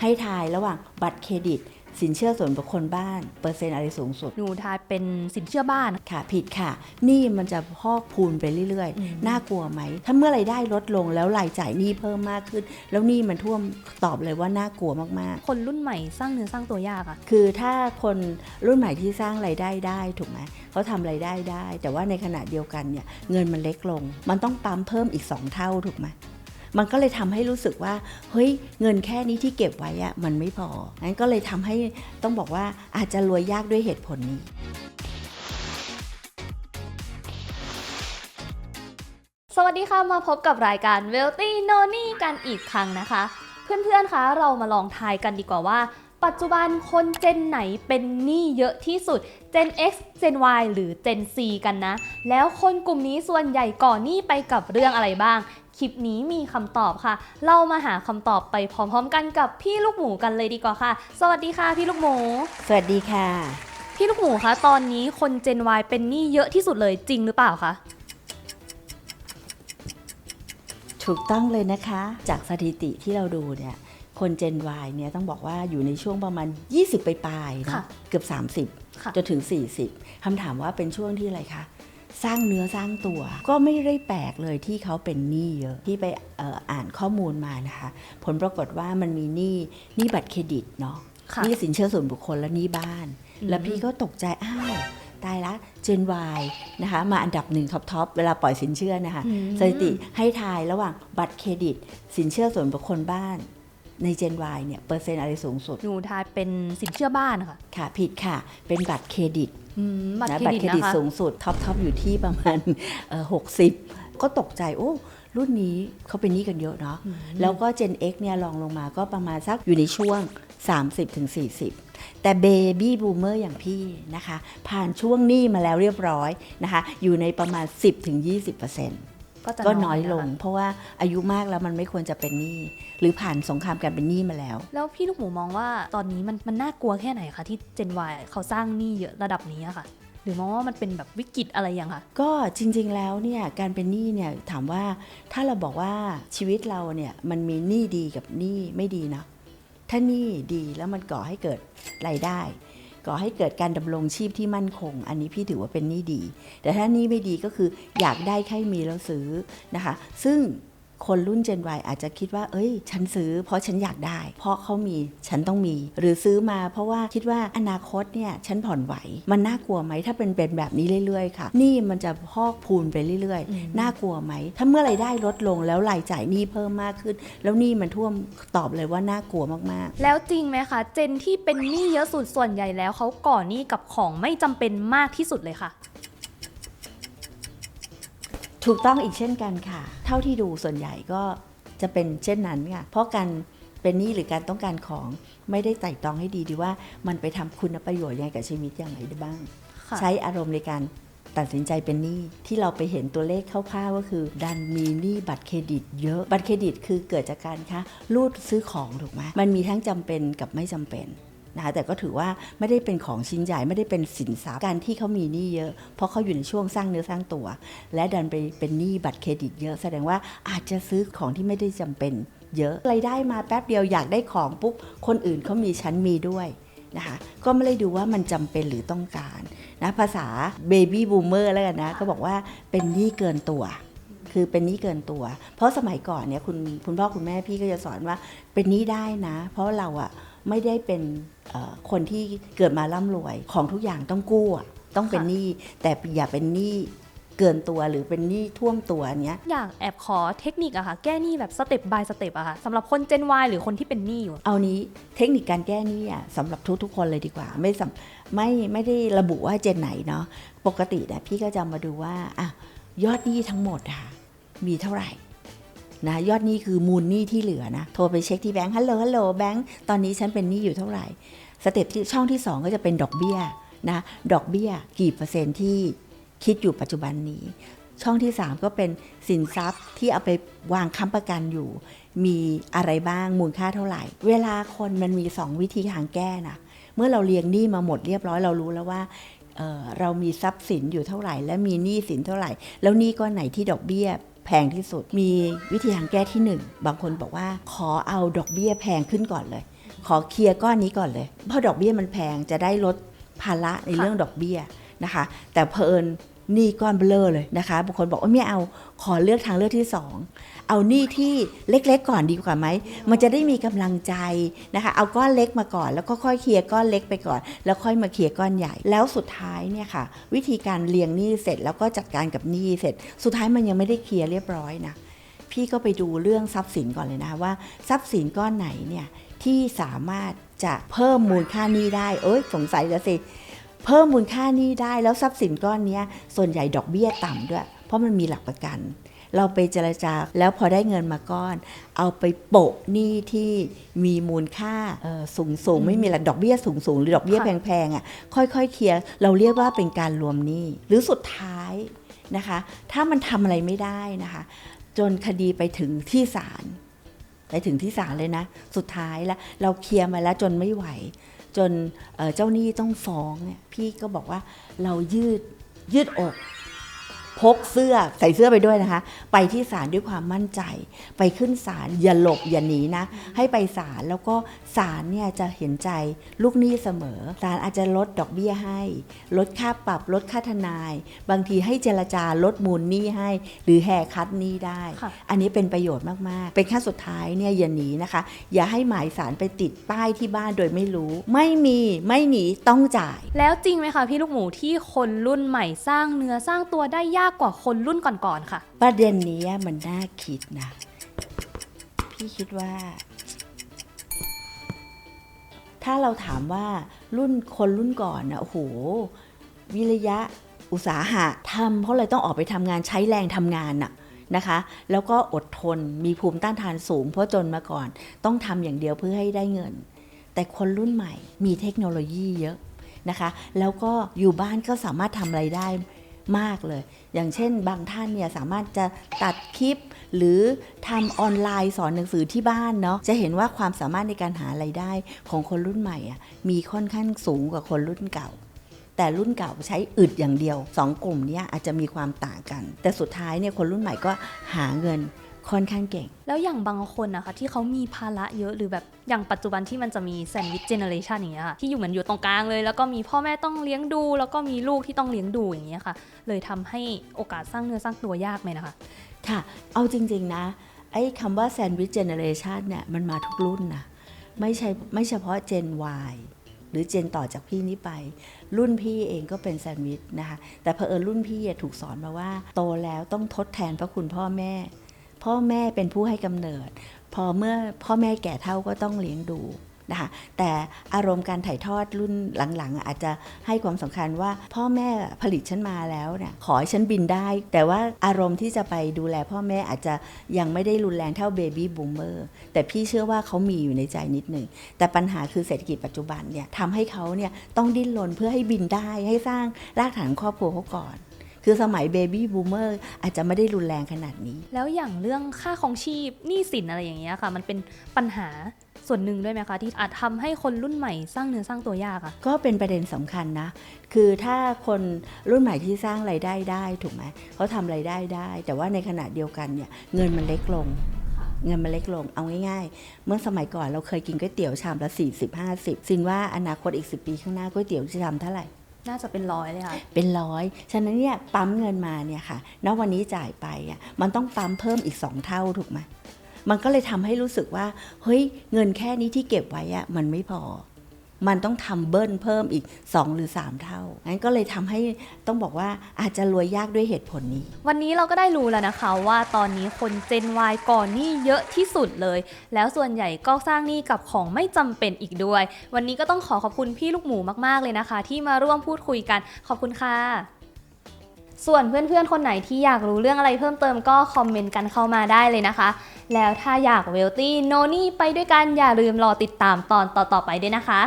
ให้ทายระหว่างบัตรเครดิต สินเชื่อส่วนบุคคลบ้าน เปอร์เซ็นต์อะไรสูงสุด หนูทายเป็นสินเชื่อบ้านค่ะ ผิดค่ะหนี้มันจะพอกพูนไปเรื่อยอืมๆน่ากลัวไหม ถ้าเมื่อไรายได้ลดลงแล้วรายจ่ายหนี้เพิ่มมากขึ้น แล้วหนี้มันท่วมตอบเลยว่าน่ากลัวมากคนรุ่นใหม่สร้างเนื้อสร้างตัวยากอะๆ คือถ้าคนรุ่นใหม่ที่สร้างรายได้ได้ถูกไหมเขาทำรายได้ได้ แต่ว่าในขณะเดียวกันเนี่ยเงินมันเล็กลง มันต้องปั๊มเพิ่มอีกสองเท่าถูกไหม มันก็เลยทำให้รู้สึกว่า เฮ้ยเงินแค่นี้ที่เก็บไว้อะมันไม่พองั้นก็เลยทำให้ต้องบอกว่าอาจจะรวยยากด้วยเหตุผลนี้สวัสดีค่ะ มาพบกับรายการ Wealthy n o n y กันอีกครั้งนะคะ เพื่อนๆ คะ เรามาลองทายกันดีกว่าว่า ปัจจุบันคนเจนไหนเป็นหนี้เยอะที่สุด Gen X Gen Y หรือ Gen C กันนะ แล้วคนกลุ่มนี้ส่วนใหญ่ก่อหนี้ไปกับเรื่องอะไรบ้าง คลิปนี้มีคำตอบค่ะ เรามาหาคำตอบไปพร้อมๆกันกับพี่ลูกหมูกันเลยดีกว่าค่ะ สวัสดีค่ะพี่ลูกหมู สวัสดีค่ะ พี่ลูกหมูคะตอนนี้คน Gen Y เป็นหนี้เยอะที่สุดเลยจริงหรือเปล่าคะถูกต้องเลยนะคะ จากสถิติที่เราดูเนี่ย คน Gen Y เนี่ยต้องบอกว่าอยู่ในช่วงประมาณ 20 ไปปลายๆเนค่ะอะเกือบ ค่ะ 30 จนถึง 40คำถามว่าเป็นช่วงที่อะไรคะ สร้างเนื้อสร้างตัว ก็ไม่ได้แปลกเลยที่เขาเป็นหนี้เยอะ ที่ไปเอ่ออ่านข้อมูลมานะคะ ผลปรากฏว่ามันมีหนี้หนี้บัตรเครดิตเนาะ ค่ะ หนี้สินเชื่อส่วนบุคคลและหนี้บ้าน อืม แล้วพี่ก็ตกใจ อ้าว ตายละ Gen Y นะคะ มาอันดับหนึ่งท็อปทอปเวลาปล่อยสินเชื่อนะคะ อืม สถิติให้ทายระหว่างบัตรเครดิต สินเชื่อส่วนบุคคลบ้าน ใน Gen Y เนี่ยเปอร์เซ็นต์อะไรสูงสุด หนูทายเป็นสินเชื่อบ้านค่ะ ค่ะ ผิดค่ะ เป็นบัตรเครดิตอืมบัตรนะเครบัตดิรตเครดิตนะคะ สูงสุดท็อปทอปอยู่ที่ประมาณหกสิบก็ตกใจ โอ้ รุ่นนี้เขาเป็นหนี้กันเยอะเนาะอืมแล้วก็ Gen X เนี่ยลองลงมาก็ประมาณสักอยู่ในช่วง 30-40 แต่เบบี้บูมเมอร์อย่างพี่นะคะ ผ่านช่วงหนี้มาแล้วเรียบร้อยนะคะ อยู่ในประมาณ 10-20% ก็จะก็น้อยลงนะคะเพราะว่าอายุมากแล้วมันไม่ควรจะเป็นหนี้หรือผ่านสงครามการเป็นหนี้มาแล้ว แล้วพี่ลูกหมูมองว่าตอนนี้มันมันน่ากลัวแค่ไหนคะที่ Gen Y เขาสร้างหนี้เยอะระดับนี้อะค่ะ หรือมองว่ามันเป็นแบบวิกฤตอะไรอย่างคะก็จริง ๆ แล้วเนี่ยการเป็นหนี้เนี่ยถามว่าถ้าเราบอกว่าชีวิตเราเนี่ยมันมีหนี้ดีกับหนี้ไม่ดีเนาะถ้าหนี้ดีแล้วมันก่อให้เกิดรายได้ ก่อให้เกิดการดำรงชีพที่มั่นคง อันนี้พี่ถือว่าเป็นหนี้ดี แต่ถ้าหนี้ไม่ดีก็คืออยากได้แค่มีแล้วซื้อนะคะ ซึ่ง คนรุ่น Gen Y อาจจะคิดว่า เอ้ย ฉันซื้อเพราะฉันอยากได้ เพราะเขามีฉันต้องมี หรือซื้อมาเพราะว่าคิดว่าอนาคตเนี่ยฉันผ่อนไหว มันน่ากลัวไหมถ้าเป็นเป็นแบบนี้เรื่อยๆ ค่ะหนี่มันจะพอกพูนไปเรื่อยอืมๆน่ากลัวไหม ถ้าเมื่อไรายได้ลดลงแล้วรายจ่ายหนี้เพิ่มมากขึ้น แล้วหนี้มันท่วมตอบเลยว่าน่ากลัวมากๆ แล้วจริงไหมคะเจนที่เป็นหนี้เยอะสุดส่วนใหญ่แล้วเขาก่อหนี้กับของไม่จำเป็นมากที่สุดเลยค่ะ ถูกต้องอีกเช่นกันค่ะ เท่าที่ดูส่วนใหญ่ก็จะเป็นเช่นนั้นค่ะ เพราะการเป็นหนี้หรือการต้องการของไม่ได้ไต่ตรองให้ดีดีว่ามันไปทำคุณประโยชน์ยังไงกับชีวิตอย่างไรได้บ้างค่ะใช้อารมณ์ในการตัดสินใจเป็นหนี้ที่เราไปเห็นตัวเลขคร่าวๆก็คือ ดันมีหนี้บัตรเครดิตเยอะ บัตรเครดิตคือเกิดจากการคะรูดซื้อของถูกไหมมันมีทั้งจำเป็นกับไม่จำเป็น นะคะแต่ก็ถือว่าไม่ได้เป็นของชิ้นใหญ่ไม่ได้เป็นสินทรัพย์การที่เขามีหนี้เยอะ เพราะเขาอยู่ในช่วงสร้างเนื้อสร้างตัว และดันไปเป็นหนี้บัตรเครดิตเยอะ แสดงว่าอาจจะซื้อของที่ไม่ได้จำเป็นเยอะรายได้มาแป๊บเดียวอยากได้ของปุ๊บคนอื่นเขามีฉันมีด้วยนะคะก็ไม่ได้ดูว่ามันจำเป็นหรือต้องการนะภาษาเบบี้บูมเมอร์แล้วกันนะก็บอกว่าเป็นหนี้เกินตัว คือเป็นหนี้เกินตัว เพราะสมัยก่อนเนี่ยคุณคุณพ่อคุณแม่พี่ก็จะสอนว่าเป็นหนี้ได้นะ เพราะเราอะ ไม่ได้เป็นเอ่อคนที่เกิดมาร่ำรวยของทุกอย่างต้องกู้อะต้องเป็นค่ะหนี้แต่อย่าเป็นหนี้เกินตัวหรือเป็นหนี้ท่วมตัวเนี้ย อยากแอบขอเทคนิคอะค่ะ แก้หนี้แบบสเต็ป by สเต็ปอะค่ะสำหรับคน Gen Y หรือคนที่เป็นหนี้อยู่ เอานี้เทคนิคการแก้หนี้อะสำหรับทุกๆคนเลยดีกว่า ไม่สำไม่ไม่ได้ระบุว่าเจนไหนเนาะปกติเนี่ยพี่ก็จะมาดูว่าอะยอดหนี้ทั้งหมดค่ะมีเท่าไหร่ นะยอดหนี้คือมูลหนี้ที่เหลือนะ โทรไปเช็คที่แบงค์ฮัลโหลฮัลโหลแบงค์ตอนนี้ฉันเป็นหนี้อยู่เท่าไหร่ สเต็ปที่ช่องที่ 2 ก็จะเป็นดอกเบี้ยนะดอกเบี้ยกี่เปอร์เซ็นต์ที่คิดอยู่ปัจจุบันนี้ ช่องที่ 3 ก็เป็นสินทรัพย์ที่เอาไปวางค้ำประกันอยู่ มีอะไรบ้างมูลค่าเท่าไหร่ เวลาคนมันมี 2 วิธีทางแก้นะเมื่อเราเรียงหนี้มาหมดเรียบร้อยเรารู้แล้วว่าเเรามีทรัพย์สินอยู่เท่าไหร่ และมีหนี้สินเท่าไหร่ แล้วหนี้ก้อนไหนที่ดอกเบี้ย แพงที่สุด มีวิธีทางแก้ที่หนึ่งบางคนบอกว่าขอเอาดอกเบี้ยแพงขึ้นก่อนเลย ขอเคลียร์ก้อนนี้ก่อนเลย เพราะดอกเบี้ยมันแพงจะได้ลดภาระในเรื่องดอกเบี้ยนะคะ แต่เพอิญ หนี้ก้อนเบลอเลยนะคะบางคนบอกว่าไม่เอาขอเลือกทางเลือกที่สองเอาหนี้ที่เล็กๆก่อนดีกว่าไหม มันจะได้มีกำลังใจนะคะ เอาก้อนเล็กมาก่อน แล้วก็ค่อยเคลียร์ก้อนเล็กไปก่อน แล้วค่อยมาเคลียร์ก้อนใหญ่ แล้วสุดท้ายเนี่ยค่ะ วิธีการเรียงหนี้เสร็จแล้วก็จัดการกับหนี้เสร็จ สุดท้ายมันยังไม่ได้เคลียร์เรียบร้อยนะพี่ก็ไปดูเรื่องทรัพย์สินก่อนเลยนะคะว่าทรัพย์สินก้อนไหนเนี่ยที่สามารถจะเพิ่มมูลค่านี้ได้ เอ้ยสงสัยแล้วสิ เพิ่มมูลค่าหนี้ได้แล้วทรัพย์สินก้อนเนี้ยส่วนใหญ่ดอกเบี้ยต่ำด้วย เพราะมันมีหลักประกัน เราไปเจรจาแล้วพอได้เงินมาก้อน เอาไปโปะหนี้ที่มีมูลค่าสูงสูงๆไม่มีหลักดอกเบี้ยสูงสูงๆหรือดอกเบี้ยค่ะแพงๆอะค่อยๆเคลียร์เราเรียกว่าเป็นการรวมหนี้หรือสุดท้ายนะคะ ถ้ามันทำอะไรไม่ได้นะคะ จนคดีไปถึงที่ศาลไปถึงที่ศาลเลยนะ สุดท้ายแล้วเราเคลียร์มาแล้วจนไม่ไหว จนเจ้าหนี้ต้องฟ้องเนี่ยพี่ก็บอกว่าเรายืดยืดอก พกเสื้อใส่เสื้อไปด้วยนะคะ ไปที่ศาลด้วยความมั่นใจ ไปขึ้นศาลอย่าหลบอย่าหนีนะ ให้ไปศาลแล้วก็ศาลเนี่ยจะเห็นใจลูกหนี้เสมอศาลอาจจะลดดอกเบี้ยให้ ลดค่าปรับลดค่าทนาย บางทีให้เจรจาลดมูลหนี้ให้ หรือแหกคัดหนี้ได้ค่ะอันนี้เป็นประโยชน์มาก ๆ เป็นขั้นสุดท้ายเนี่ยอย่าหนีนะคะ อย่าให้หมายสารไปติดป้ายที่บ้านโดยไม่รู้ ไม่มีไม่หนีต้องจ่าย แล้วจริงไหมคะพี่ลูกหมูที่คนรุ่นใหม่สร้างเนื้อสร้างตัวได้ยากากกว่าคนรุ่นก่อนๆค่ะ ประเด็นนี้มันน่าคิดนะ พี่คิดว่า ถ้าเราถามว่ารุ่นคนรุ่นก่อนนะโอ้โห วิริยะอุตสาหะทำเพราะอะไรต้องออกไปทำงานใช้แรงทำงานน่ะนะคะ แล้วก็อดทนมีภูมิต้านทานสูง เพราะจนมาก่อน ต้องทำอย่างเดียวเพื่อให้ได้เงิน แต่คนรุ่นใหม่มีเทคโนโลยีเยอะนะคะ แล้วก็อยู่บ้านก็สามารถทำอะไรได้ มากเลย อย่างเช่นบางท่านเนี่ยสามารถจะตัดคลิป หรือทำออนไลน์สอนหนังสือที่บ้านเนาะจะเห็นว่าความสามารถในการหาไรายได้ของคนรุ่นใหม่อะมีค่อนข้างสูงกว่าคนรุ่นเก่าแต่รุ่นเก่าใช้อึดอย่างเดียวสองกลุ่มเนี้ยอาจจะมีความต่างกัน แต่สุดท้ายเนี่ยคนรุ่นใหม่ก็หาเงิน ค่อนข้างเก่ง แล้วอย่างบางคนนะคะที่เขามีภาระเยอะหรือแบบอย่างปัจจุบันที่มันจะมีแซนด์วิชเจเนอเรชันอย่างเงี้ยค่ะที่อยู่เหมือนอยู่ตรงกลางเลย แล้วก็มีพ่อแม่ต้องเลี้ยงดู แล้วก็มีลูกที่ต้องเลี้ยงดูอย่างเงี้ยค่ะ เลยทำให้โอกาสสร้างเนื้อสร้างตัวยากไหมนะคะ ค่ะ เอาจริง ๆนะไอ้คำว่าแซนด์วิชเจเนอเรชันเนี่ยมันมาทุกรุ่นนะไม่ใช่ไม่เฉพาะเจน Y หรือเจนต่อจากพี่นี้ไป รุ่นพี่เองก็เป็นแซนด์วิชนะคะแต่เผอิญรุ่นพี่ถูกสอนมาว่า โตแล้วต้องทดแทนพระคุณพ่อแม่ พ่อแม่เป็นผู้ให้กำเนิด พอเมื่อพ่อแม่แก่เท่าก็ต้องเลี้ยงดูนะคะแต่อารมณ์การถ่ายทอดรุ่นหลังๆ อาจจะให้ความสำคัญว่าพ่อแม่ผลิตฉันมาแล้วเนี่ยขอให้ฉันบินได้ แต่ว่าอารมณ์ที่จะไปดูแลพ่อแม่อาจจะยังไม่ได้รุนแรงเท่าเบบี้บูมเมอร์แต่พี่เชื่อว่าเขามีอยู่ในใจนิดหนึ่ง แต่ปัญหาคือเศรษฐกิจปัจจุบันเนี่ยทำให้เขาเนี่ยต้องดิ้นรนเพื่อให้บินได้ให้สร้างรากฐานครอบครัวเขาก่อน คือสมัยเบบี้บูมเมอร์อาจจะไม่ได้รุนแรงขนาดนี้ แล้วอย่างเรื่องค่าของชีพหนี้สินอะไรอย่างเงี้ยค่ะ มันเป็นปัญหาส่วนหนึ่งด้วยไหมคะที่อาจทำให้คนรุ่นใหม่สร้างเนื้อสร้างตัวยากอะก็เป็นประเด็นสำคัญนะ คือถ้าคนรุ่นใหม่ที่สร้างไรายได้ได้ถูกไหมเขาทำไรายได้ได้ แต่ว่าในขณะเดียวกันเนี่ยเงินมันเล็กลงเงินมันเล็กลง เอาง่ายๆ เมื่อสมัยก่อนเราเคยกินก๋วยเตี๋ยวชามละ 40 50 สินว่าอนาคตอีก 10 ปีข้างหน้าก๋วยเตี๋ยวจะทำเท่าไหร่ น่าจะเป็นร้อยเลยค่ะ เป็นร้อย ฉะนั้นเนี่ยปั๊มเงินมาเนี่ยค่ะ ณ วันนี้จ่ายไปอะ มันต้องปั๊มเพิ่มอีกสองเท่าถูกไหมมันก็เลยทำให้รู้สึกว่า เฮ้ย เงินแค่นี้ที่เก็บไว้อะ มันไม่พอ มันต้องทำเบิ้ลเพิ่มอีก 2 หรือ 3 เท่า งั้นก็เลยทำให้ต้องบอกว่าอาจจะรวยยากด้วยเหตุผลนี้ วันนี้เราก็ได้รู้แล้วนะคะว่าตอนนี้คนเจน Y ก่อนหนี้เยอะที่สุดเลย แล้วส่วนใหญ่ก็สร้างหนี้กับของไม่จำเป็นอีกด้วย วันนี้ก็ต้องขอขอบคุณพี่ลูกหมูมากๆเลยนะคะ ที่มาร่วมพูดคุยกัน ขอบคุณค่ะส่วนเพื่อนๆ คนไหนที่อยากรู้เรื่องอะไรเพิ่มเติมก็คอมเมนต์กันเข้ามาได้เลยนะคะ แล้วถ้าอยากเวลตี้โนนี่ไปด้วยกันอย่าลืมรอติดตามตอนต่อๆไปด้วยนะคะ